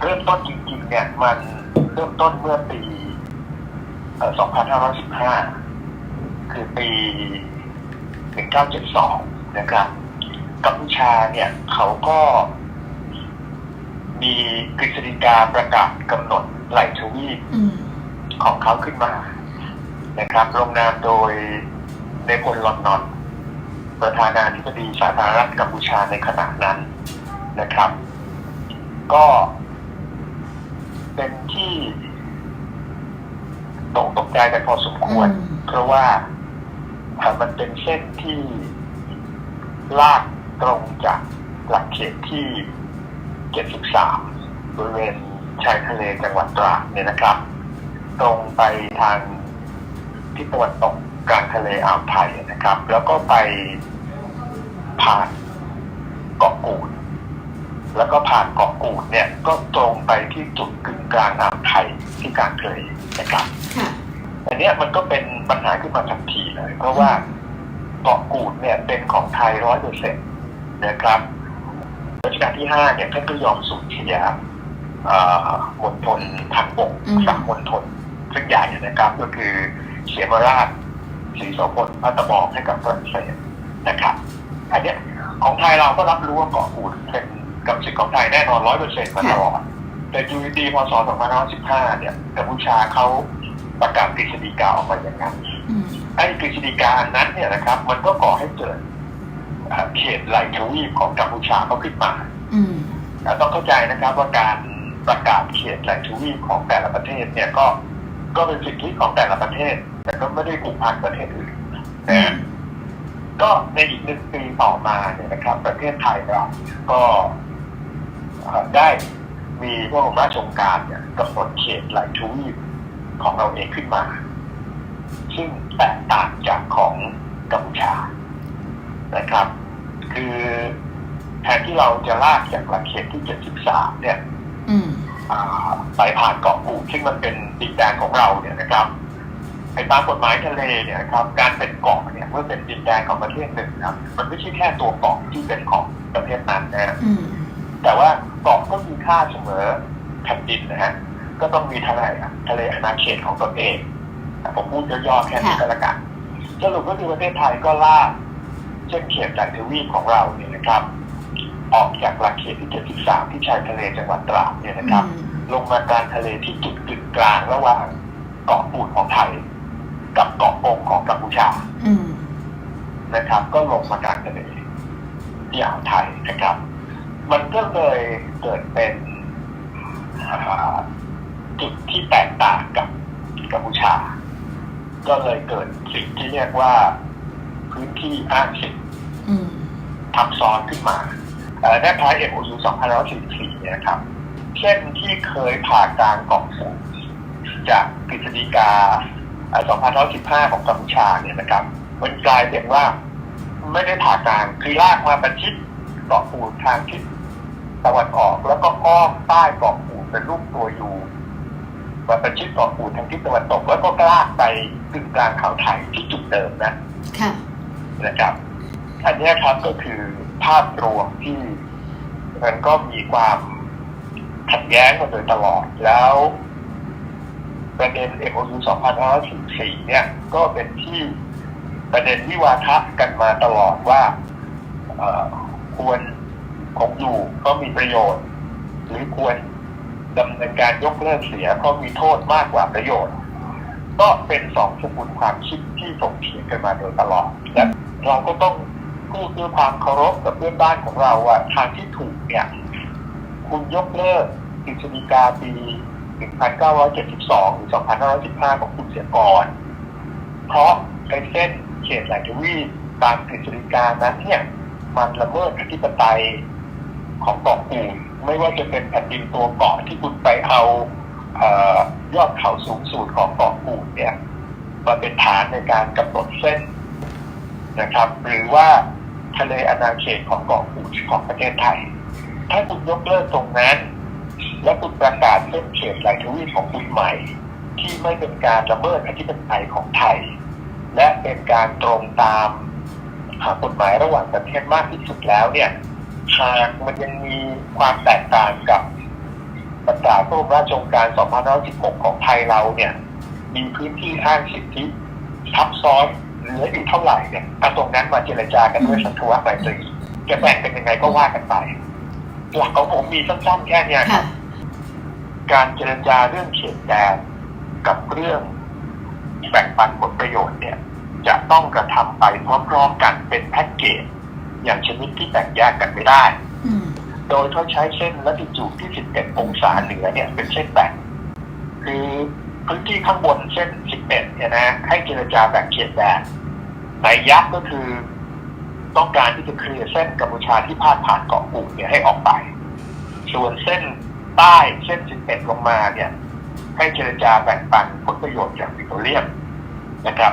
เริ่มต้นจริงๆเนี่ยมันเริ่มต้นเมื่อปีเอ่อ2515 คือปี 1972 นะครับกัมพูชาเนี่ยเขาก็มีกฤษฎีกาประกาศกำหนดไหลทวีปอืมของเขาขึ้นมา นะครับลงนามโดยในพลลอนนอนประธานาธิบดีสาธารณรัฐกัมพูชาในขณะนั้นนะครับ ก็ เป็นที่ตกตกใจกันพอสมควรอืมเพราะว่าอ่ามันเป็นเส้นที่ลากตรงจากหลักเขตที่ 73 บริเวณชายทะเลจังหวัดตราดเนี่ยนะครับ ตรงไปทางทิศตะวันตกกลางทะเลอ่าวไทยนะครับ แล้วก็ไปผ่านเกาะกูด แล้วก็ผ่านเกาะกูดเนี่ยก็ตรงไปที่จุดกึ่งกลางอ่าวไทยที่กลางทะเลนะครับค่ะอันเนี้ยมันก็เป็นปัญหาขึ้นมาทันทีเลย เพราะว่าเกาะกูดเนี่ยเป็นของไทยร้อยเปอร์เซ็นต์นะครับรัชกาลที่ห้าเนี่ยท่านก็ยอมสูญเสียเอ่อมณฑลทางบกอืมสามมณฑลซึ่งใหญ่นะครับ ก็คือเสียมราชศรีโสพลพัตตะบองให้กับฝรั่งเศสนะครับ อันเนี้ยของไทยเราก็รับรู้ว่าเกาะกูดเป็น กรรมสิทธิ์ของไทยแน่นอนร้อยเปอร์เซ็นต์มาตลอดแต่อยูดีๆพศ2515เนี่ยกัมพูชาเขาประกาศกฤษฎีกาออกมาอย่างนั้นอืมไอ้กฤษฎีกาอันนั้นเนี่ยนะครับ มันก็ก่อให้เกิดเอ่อเขตไหลทวีปของกัมพูชาเขาขึ้นมาอืมแต่ต้องเข้าใจนะครับว่าการประกาศเขตไหลทวีปของแต่ละประเทศเนี่ยก็ก็เป็นสิทธิของแต่ละประเทศ แต่ก็ไม่ได้ผูกพันประเทศอื่นอืนะมก็ในอีกหนึ่งปีต่อมาเนี่ยนะครับ ประเทศไทยเราก็เอ่อ ได้มีพระบรมราชโองการเนี่ยกำหนดเขตไหลทวีปของเราเองขึ้นมา ซึ่งแตกต่างจากของกัมพูชานะครับ คือแทนที่เราจะลากจากหลักเขตที่73เนี่ยอืมอ่าไปผ่านเกาะกูดซึ่งมันเป็นดินแดนของเราเนี่ยนะครับไอ้ตามกฎหมายทะเลเนี่ยนะครับ การเป็นเกาะเนี่ยเมื่อเป็นดินแดนของประเทศหนึ่งนะครับมันไม่ใช่แค่ตัวเกาะที่เป็นของประเทศนั้นนะฮะอืม แต่ว่าเกาะก็มีค่าเสมอแผ่นดินนะฮะก็ต้องมีทะเลอะทะเลอาณาเขตของตนเองแต่ผมพูดย่อๆแค่นี้ก็แล้วกันสรุปก็คือประเทศไทยก็ลากเส้นเขตจากทวีปของเราเนี่ยนะครับ ออกจากหลักเขตที่ 73 ที่ชายทะเลจังหวัดตราดเนี่ยนะครับอืมลงมากลางทะเลที่จุดกึ่งกลางระหว่างเกาะปูดของไทย กับเกาะกงของกัมพูชาอืมนะครับ ก็ลงมากลางทะเลที่อ่าวไทยนะครับ มันก็เลยเกิดเป็นอ่าจุดที่แตกต่างกับกัมพูชา ก็เลยเกิดสิ่งที่เรียกว่าพื้นที่อ้างสิทธิอืมทับซ้อนขึ้นมาเอ่อในท้าย MOU 2544เนี่ยนะครับ เช่นที่เคยผ่ากลางเกาะกูดจากกฤษฎีกาเอ่อ2515 ของกัมพูชาเนี่ยนะครับ มันกลายเป็นว่า ไม่ได้ผ่ากลางคือลากมาประชิดเกาะกูดทางทิศ ตะวันออกแล้วก็อ้อมใต้เกาะกูดเป็นรูปตัวยูมาประชิดเกาะกูดทางทิศตะวันตก แล้วก็ลากไปกึ่งกลางเขาไทยที่จุดเดิมนะค่ะนะครับอันเนี้ยครับก็คือภาพรวมที่มันก็มีความขัดแย้งมาโดยตลอดแล้วประเด็น MOU 2544 เนี่ย ก็เป็นที่ประเด็นวิวาทะกันมาตลอดว่าเอ่อควร คงอยู่ก็มีประโยชน์ หรือควรดำเนินการยกเลิกเสียเพราะมีโทษมากกว่าประโยชน์ ก็เป็นสองสกุลความคิดที่ถกเถียงกันมาโดยตลอดและเราก็ต้องพูดด้วยความเคารพกับเพื่อนบ้านของเราว่าทางที่ถูกเนี่ย คุณยกเลิกกฤษฎีกาปี 1972 หรือ 2515 ของคุณเสียก่อน เพราะไอ้เส้นเขตหลายทวีปตามกฤษฎีกานั้นเนี่ย มันละเมิดอธิปไตย ของเกาะกูดไม่ว่าจะเป็นแผ่นดินตัวเกาะที่คุณไปเอาเอยอดเขาสูงสุดของเกาะกูดเนี่ยมาเป็นฐานในการกำหนดเส้นนะครับ หรือว่าทะเลอาณาเขตของเกาะกูดของประเทศไทย ถ้าคุณยกเลิกตรงนั้น และคุณประกาศเส้นเขตไหลทวีปของคุณใหม่ ที่ไม่เป็นการละเมิดอธิปไตยของไทย และเป็นการตรงตามกฎหมายระหว่างประเทศมากที่สุดแล้วเนี่ย หากมันยังมีความแตกต่างกับประกาศพระบรมราชโองการ 2516 ของไทยเราเนี่ย มีพื้นที่อ้างสิทธิทับซ้อนเหลืออยู่เท่าไหร่เนี่ยเอาตรงนั้นมาเจรจากันด้วยสันทวไมตรีจะแบ่งเป็นยังไงก็ว่ากันไป หลักของผมมีสั้นๆแค่เนี้ยคค่ะรับการเจรจาเรื่องเขตแดนกับเรื่องแบ่งปันผลประโยชน์เนี่ย จะต้องกระทำไปพร้อมๆกันเป็นแพ็กเกจ อย่างชนิดที่แบ่งแยกกันไม่ได้ โดยเขาใช้เส้นลัติจูดที่ 11 องศาเหนือเนี่ยเป็นเส้นแบ่ง คือพื้นที่ข้างบนเส้น 11 เนี่ยนะให้เจรจาแบ่งเขตแดนในยักษ์ก็คือต้องการที่จะเคลียร์เส้นกัมพูชาที่พาดผ่านเกาะกูดเนี่ยให้ออกไป ส่วนเส้นใต้เส้น 11 ลงมาเนี่ยให้เจรจาแบ่งปันผลประโยชน์จากวิกตอเรียมนะครับ